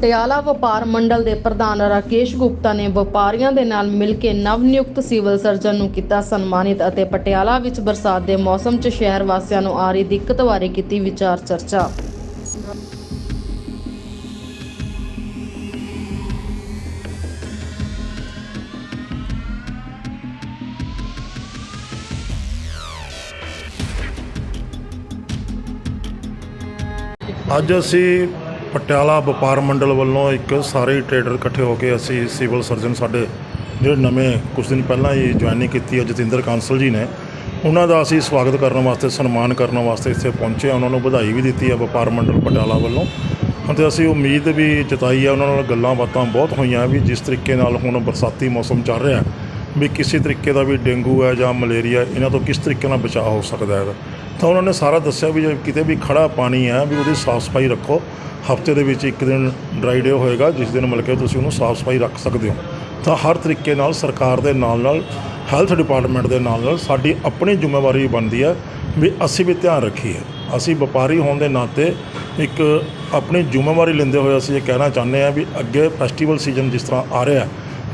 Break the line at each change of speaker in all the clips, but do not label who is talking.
ਪਟਿਆਲਾ ਵਪਾਰ ਮੰਡਲ ਦੇ ਪ੍ਰਧਾਨ ਰਾਕੇਸ਼ ਗੁਪਤਾ ਨੇ ਵਪਾਰੀਆਂ ਦੇ ਨਾਲ ਮਿਲ ਕੇ ਨਵ ਨਿਯੁਕਤ ਸਿਵਲ ਸਰਜਨ ਨੂੰ ਕੀਤਾ ਸਨਮਾਨਿਤ ਅਤੇ ਪਟਿਆਲਾ ਵਿੱਚ ਬਰਸਾਤ ਦੇ ਮੌਸਮ 'ਚ ਸ਼ਹਿਰ ਵਾਸੀਆਂ ਨੂੰ ਆ ਰਹੀ ਦਿੱਕਤ ਬਾਰੇ ਕੀਤੀ ਵਿਚਾਰ ਚਰਚਾ।
ਅੱਜ ਅਸੀਂ ਪਟਿਆਲਾ ਵਪਾਰ ਮੰਡਲ ਵੱਲੋਂ ਇੱਕ ਸਾਰੇ ਟਰੇਡਰ ਇਕੱਠੇ ਹੋ ਕੇ ਅਸੀਂ ਸਿਵਲ ਸਰਜਨ ਸਾਡੇ ਜਿਹੜੇ ਨਵੇਂ ਕੁਝ ਦਿਨ ਪਹਿਲਾਂ ਹੀ ਜੁਆਇਨਿੰਗ ਕੀਤੀ ਹੈ, ਜਤਿੰਦਰ ਕਾਂਸਲ ਜੀ ਨੇ। ਉਹਨਾਂ ਦਾ ਅਸੀਂ ਸਵਾਗਤ ਕਰਨ ਵਾਸਤੇ, ਸਨਮਾਨ ਕਰਨ ਵਾਸਤੇ ਇੱਥੇ ਪਹੁੰਚੇ ਉਹਨਾਂ ਨੂੰ ਵਧਾਈ ਵੀ ਦਿੱਤੀ ਹੈ ਵਪਾਰ ਮੰਡਲ ਪਟਿਆਲਾ ਵੱਲੋਂ। ਅਤੇ ਅਸੀਂ ਉਮੀਦ ਵੀ ਜਤਾਈ ਹੈ, ਉਹਨਾਂ ਨਾਲ ਗੱਲਾਂ ਬਾਤਾਂ ਬਹੁਤ ਹੋਈਆਂ ਵੀ ਜਿਸ ਤਰੀਕੇ ਨਾਲ ਹੁਣ ਬਰਸਾਤੀ ਮੌਸਮ ਚੱਲ ਰਿਹਾ, ਵੀ ਕਿਸੇ ਤਰੀਕੇ ਦਾ ਵੀ ਡੇਂਗੂ ਹੈ ਜਾਂ ਮਲੇਰੀਆ, ਇਹਨਾਂ ਤੋਂ ਕਿਸ ਤਰੀਕੇ ਨਾਲ ਬਚਾਅ ਹੋ ਸਕਦਾ ਹੈ ਤਾਂ ਉਹਨਾਂ ਨੇ ਸਾਰਾ ਦੱਸਿਆ ਵੀ ਜੇ ਕਿਤੇ ਵੀ ਖੜਾ ਪਾਣੀ ਹੈ ਵੀ ਉਹਦੀ ਸਾਫ਼ ਸਫ਼ਾਈ ਰੱਖੋ। ਹਫ਼ਤੇ ਦੇ ਵਿੱਚ ਇੱਕ ਦਿਨ ਡਰਾਈ ਡੇ ਹੋਏਗਾ, ਜਿਸ ਦਿਨ ਮਿਲ ਕੇ ਤੁਸੀਂ ਉਹਨੂੰ ਸਾਫ਼ ਸਫ਼ਾਈ ਰੱਖ ਸਕਦੇ ਹੋ। ਤਾਂ ਹਰ ਤਰੀਕੇ ਨਾਲ ਸਰਕਾਰ ਦੇ ਨਾਲ ਨਾਲ ਹੈਲਥ ਡਿਪਾਰਟਮੈਂਟ ਦੇ ਨਾਲ ਨਾਲ ਸਾਡੀ ਆਪਣੀ ਜ਼ਿੰਮੇਵਾਰੀ ਬਣਦੀ ਹੈ ਵੀ ਅਸੀਂ ਵੀ ਧਿਆਨ ਰੱਖੀਏ। ਅਸੀਂ ਵਪਾਰੀ ਹੋਣ ਦੇ ਨਾਤੇ ਇੱਕ ਆਪਣੀ ਜ਼ਿੰਮੇਵਾਰੀ ਲੈਂਦੇ ਹੋਏ ਅਸੀਂ ਇਹ ਕਹਿਣਾ ਚਾਹੁੰਦੇ ਹਾਂ ਵੀ ਅੱਗੇ ਫੈਸਟੀਵਲ ਸੀਜ਼ਨ ਜਿਸ ਤਰ੍ਹਾਂ ਆ ਰਿਹਾ,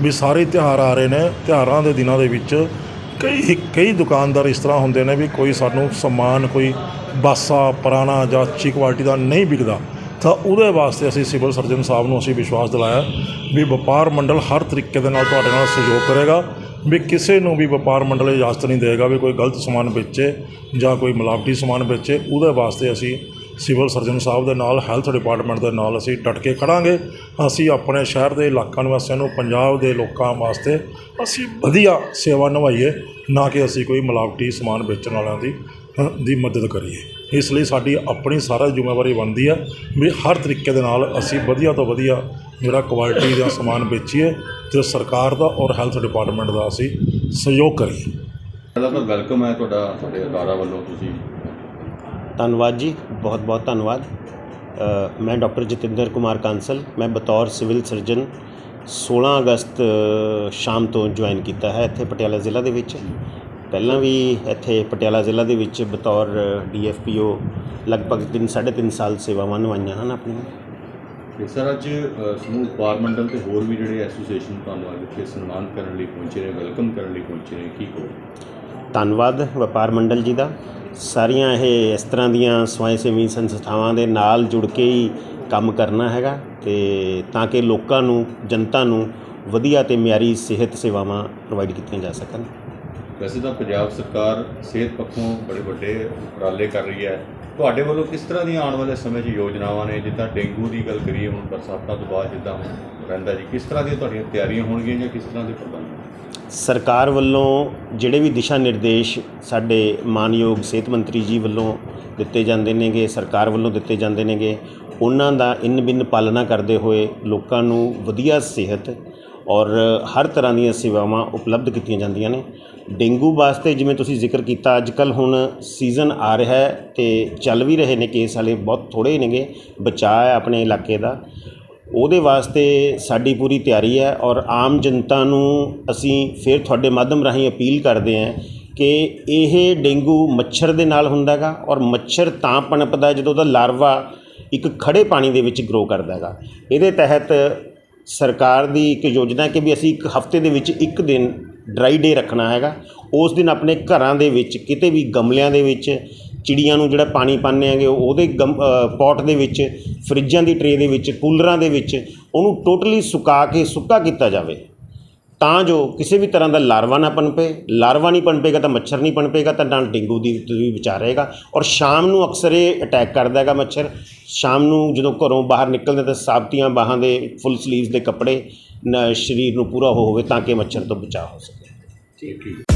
ਵੀ ਸਾਰੇ ਤਿਉਹਾਰ ਆ ਰਹੇ ਨੇ, ਤਿਉਹਾਰਾਂ ਦੇ ਦਿਨਾਂ ਦੇ ਵਿੱਚ ਕਈ ਕਈ ਦੁਕਾਨਦਾਰ ਇਸ ਤਰ੍ਹਾਂ ਹੁੰਦੇ ਨੇ ਵੀ ਕੋਈ ਸਾਨੂੰ ਸਮਾਨ, ਕੋਈ ਬਾਸਾ ਪੁਰਾਣਾ ਜਾਂ ਅੱਛੀ ਕੁਆਲਿਟੀ ਦਾ ਨਹੀਂ ਵਿਕਦਾ, ਤਾਂ ਉਹਦੇ ਵਾਸਤੇ ਅਸੀਂ ਸਿਵਲ ਸਰਜਨ ਸਾਹਿਬ ਨੂੰ ਅਸੀਂ ਵਿਸ਼ਵਾਸ ਦਿਲਾਇਆ ਵੀ ਵਪਾਰ ਮੰਡਲ ਹਰ ਤਰੀਕੇ ਦੇ ਨਾਲ ਤੁਹਾਡੇ ਨਾਲ ਸਹਿਯੋਗ ਕਰੇਗਾ, ਵੀ ਕਿਸੇ ਨੂੰ ਵੀ ਵਪਾਰ ਮੰਡਲ ਇਜਾਜ਼ਤ ਨਹੀਂ ਦੇਗਾ ਵੀ ਕੋਈ ਗਲਤ ਸਮਾਨ ਵੇਚੇ ਜਾਂ ਕੋਈ ਮਿਲਾਵਟੀ ਸਮਾਨ ਵੇਚੇ, ਉਹਦੇ ਵਾਸਤੇ ਅਸੀਂ ਸਿਵਲ ਸਰਜਨ ਸਾਹਿਬ ਦੇ ਨਾਲ, ਹੈਲਥ ਡਿਪਾਰਟਮੈਂਟ ਦੇ ਨਾਲ ਅਸੀਂ ਡਟ ਕੇ ਖੜਾਂਗੇ। ਅਸੀਂ ਆਪਣੇ ਸ਼ਹਿਰ ਦੇ ਇਲਾਕਾ ਨਿਵਾਸੀਆਂ ਨੂੰ, ਪੰਜਾਬ ਦੇ ਲੋਕਾਂ ਵਾਸਤੇ ਅਸੀਂ ਵਧੀਆ ਸੇਵਾ ਨਿਭਾਈਏ, ਨਾ ਕਿ ਅਸੀਂ ਕੋਈ ਮਿਲਾਵਟੀ ਸਮਾਨ ਵੇਚਣ ਵਾਲਿਆਂ ਦੀ ਦੀ ਮਦਦ ਕਰੀਏ। ਇਸ ਲਈ ਸਾਡੀ ਆਪਣੀ ਸਾਰਾ ਜ਼ਿੰਮੇਵਾਰੀ ਬਣਦੀ ਹੈ ਵੀ ਹਰ ਤਰੀਕੇ ਦੇ ਨਾਲ ਅਸੀਂ ਵਧੀਆ ਤੋਂ ਵਧੀਆ ਜਿਹੜਾ ਕੁਆਲਿਟੀ ਦਾ ਸਮਾਨ ਵੇਚੀਏ, ਤੇ ਸਰਕਾਰ ਦਾ ਔਰ ਹੈਲਥ ਡਿਪਾਰਟਮੈਂਟ ਦਾ ਅਸੀਂ ਸਹਿਯੋਗ ਕਰੀਏ।
ਪਹਿਲਾਂ ਤਾਂ ਵੈਲਕਮ ਹੈ ਤੁਹਾਡਾ, ਤੁਹਾਡੇ ਅਦਾਰਾ ਵੱਲੋਂ ਤੁਸੀਂ।
ਧੰਨਵਾਦ ਜੀ ਬਹੁਤ ਬਹੁਤ ਧੰਨਵਾਦ। ਮੈਂ ਡਾਕਟਰ ਜਤਿੰਦਰ ਕੁਮਾਰ ਕਾਂਸਲ ਮੈਂ ਬਤੌਰ ਸਿਵਲ ਸਰਜਨ 16 ਅਗਸਤ ਸ਼ਾਮ ਤੋਂ ਜੁਆਇਨ ਕੀਤਾ ਹੈ ਇੱਥੇ ਪਟਿਆਲਾ ਜ਼ਿਲ੍ਹਾ ਦੇ ਵਿੱਚ। ਪਹਿਲਾਂ ਵੀ ਇੱਥੇ ਪਟਿਆਲਾ ਜ਼ਿਲ੍ਹਾ ਦੇ ਵਿੱਚ ਬਤੌਰ ਡੀਐਫਪੀਓ ਲਗਭਗ 3 3.5 ਸਾਲ ਸੇਵਾਵਾਂ ਨਿਭਾਈਆਂ ਹਨ ਆਪਣੀਆਂ।
ਸਰ ਅੱਜ ਸਮੂਹ ਵਪਾਰ ਮੰਡਲ ਤੇ ਹੋਰ ਵੀ ਜਿਹੜੇ ਐਸੋਸੀਏਸ਼ਨ ਤੁਹਾਨੂੰ ਅੱਜ ਇੱਥੇ ਸਨਮਾਨ ਕਰਨ ਲਈ ਪਹੁੰਚੇ ਨੇ ਵੈਲਕਮ ਕਰਨ ਲਈ ਪਹੁੰਚੇ ਨੇ ਕੀ ਕਹੋ
ਧੰਨਵਾਦ ਵਪਾਰ ਮੰਡਲ ਜੀ ਦਾ। ਸਾਰੀਆਂ ਇਹ ਇਸ ਤਰ੍ਹਾਂ ਦੀਆਂ ਸਵੈ ਸੇਵੀ ਸੰਸਥਾਵਾਂ ਦੇ ਨਾਲ ਜੁੜ ਕੇ ਹੀ ਕੰਮ ਕਰਨਾ ਹੈਗਾ ਤੇ ਤਾਂ ਕਿ ਲੋਕਾਂ ਨੂੰ, ਜਨਤਾ ਨੂੰ ਵਧੀਆ ਤੇ ਮਿਆਰੀ ਸਿਹਤ ਸੇਵਾਵਾਂ ਪ੍ਰੋਵਾਈਡ ਕੀਤੀਆਂ ਜਾ ਸਕਣ।
ਵੈਸੇ ਤਾਂ ਪੰਜਾਬ ਸਰਕਾਰ ਸਿਹਤ ਪੱਖੋਂ ਬੜੇ ਵੱਡੇ ਉਪਰਾਲੇ ਕਰ ਰਹੀ ਹੈ। ਤੁਹਾਡੇ ਵੱਲੋਂ ਕਿਸ ਤਰ੍ਹਾਂ ਦੀਆਂ ਆਉਣ ਵਾਲੇ ਸਮੇਂ 'ਚ ਯੋਜਨਾਵਾਂ ਨੇ? ਜਿੱਦਾਂ ਡੇਂਗੂ ਦੀ ਗੱਲ ਕਰੀਏ, ਹੁਣ ਬਰਸਾਤਾਂ ਤੋਂ ਬਾਅਦ ਜਿੱਦਾਂ ਰਹਿੰਦਾ ਜੀ, ਕਿਸ ਤਰ੍ਹਾਂ ਦੀਆਂ ਤੁਹਾਡੀਆਂ ਤਿਆਰੀਆਂ ਹੋਣਗੀਆਂ ਜਾਂ ਕਿਸ ਤਰ੍ਹਾਂ ਦੇ ਪ੍ਰਬੰਧ
ਸਰਕਾਰ ਵੱਲੋਂ ਜਿਹੜੇ ਵੀ ਦਿਸ਼ਾ ਨਿਰਦੇਸ਼ ਸਾਡੇ ਮਾਨਯੋਗ ਸਿਹਤ ਮੰਤਰੀ ਜੀ ਵੱਲੋਂ ਦਿੱਤੇ ਜਾਂਦੇ ਨੇਗੇ, ਸਰਕਾਰ ਵੱਲੋਂ ਦਿੱਤੇ ਜਾਂਦੇ ਨੇਗੇ, ਉਹਨਾਂ ਦਾ ਇਨ ਬਿਨ ਪਾਲਣਾ ਕਰਦੇ ਹੋਏ ਲੋਕਾਂ ਨੂੰ ਵਧੀਆ ਸਿਹਤ ਔਰ ਹਰ ਤਰ੍ਹਾਂ ਦੀਆਂ ਸੇਵਾਵਾਂ ਉਪਲਬਧ ਕੀਤੀਆਂ ਜਾਂਦੀਆਂ ਨੇ। ਡੇਂਗੂ ਵਾਸਤੇ ਜਿਵੇਂ ਤੁਸੀਂ ਜ਼ਿਕਰ ਕੀਤਾ ਅੱਜ ਕੱਲ ਹੁਣ ਸੀਜ਼ਨ ਆ ਰਿਹਾ ਹੈ ਤੇ ਚੱਲ ਵੀ ਰਹੇ ਨੇ ਕੇਸ ਵਾਲੇ ਬਹੁਤ ਥੋੜੇ ਨੇਗੇ, ਬਚਾਅ ਹੈ ਆਪਣੇ ਇਲਾਕੇ ਦਾ। ਉਹਦੇ ਵਾਸਤੇ ਸਾਡੀ ਪੂਰੀ ਤਿਆਰੀ ਹੈ ਔਰ ਆਮ ਜਨਤਾ ਨੂੰ ਅਸੀਂ ਫਿਰ ਤੁਹਾਡੇ ਮਾਧਿਅਮ ਰਾਹੀਂ ਅਪੀਲ ਕਰਦੇ ਹਾਂ ਕਿ ਇਹ ਡੇਂਗੂ ਮੱਛਰ ਦੇ ਨਾਲ ਹੁੰਦਾ ਹੈਗਾ ਔਰ ਮੱਛਰ ਤਾਂ ਪਣਪਦਾ ਜਦੋਂ ਉਹਦਾ ਲਾਰਵਾ ਇੱਕ ਖੜੇ ਪਾਣੀ ਦੇ ਵਿੱਚ ਗਰੋ ਕਰਦਾ ਹੈਗਾ। ਇਹਦੇ ਤਹਿਤ ਸਰਕਾਰ ਦੀ ਇੱਕ ਯੋਜਨਾ ਕਿ ਵੀ ਅਸੀਂ ਇੱਕ ਹਫ਼ਤੇ ਦੇ ਵਿੱਚ ਇੱਕ ਦਿਨ ਡਰਾਈ ਡੇ ਰੱਖਣਾ ਹੈਗਾ। ਉਸ ਦਿਨ ਆਪਣੇ ਘਰਾਂ ਦੇ ਵਿੱਚ, ਕਿਤੇ ਵੀ ਗਮਲਿਆਂ ਦੇ ਵਿੱਚ ਚਿੜੀਆਂ ਨੂੰ ਜਿਹੜਾ ਪਾਣੀ ਪਾਉਂਦੇ ਹੈਗੇ, ਉਹਦੇ ਗਮ ਪੋਟ ਦੇ ਵਿੱਚ, ਫਰਿੱਜਾਂ ਦੀ ਟਰੇ ਦੇ ਵਿੱਚ, ਕੂਲਰਾਂ ਦੇ ਵਿੱਚ, ਉਹਨੂੰ ਟੋਟਲੀ ਸੁਕਾ ਕੇ ਸੁੱਕਾ ਕੀਤਾ ਜਾਵੇ। ਤਾਂ ਜੋ ਕਿਸੇ ਵੀ ਤਰ੍ਹਾਂ ਦਾ ਲਾਰਵਾ ਨਾ ਪਨਪੇ, ਲਾਰਵਾ ਨਹੀਂ ਪਨਪੇਗਾ ਤਾਂ ਮੱਛਰ ਨਹੀਂ ਪਨਪੇਗਾ, ਤਾਂ ਨਾਲ ਡੇਂਗੂ ਦੀ ਵੀ ਬਚਾ ਰਹੇਗਾ। ਔਰ ਸ਼ਾਮ ਨੂੰ ਅਕਸਰ ਇਹ ਅਟੈਕ ਕਰਦਾ ਹੈਗਾ ਮੱਛਰ। ਸ਼ਾਮ ਨੂੰ ਜਦੋਂ ਘਰੋਂ ਬਾਹਰ ਨਿਕਲਦੇ ਤਾਂ ਸਾਬਤੀਆਂ ਬਾਹਾਂ ਦੇ ਫੁੱਲ ਸਲੀਵਸ ਦੇ ਕੱਪੜੇ ਸਰੀਰ ਨੂੰ ਪੂਰਾ ਹੋ ਹੋਵੇ ਤਾਂ ਕਿ ਮੱਛਰ ਤੋਂ ਬਚਾਅ ਹੋ ਸਕੇ।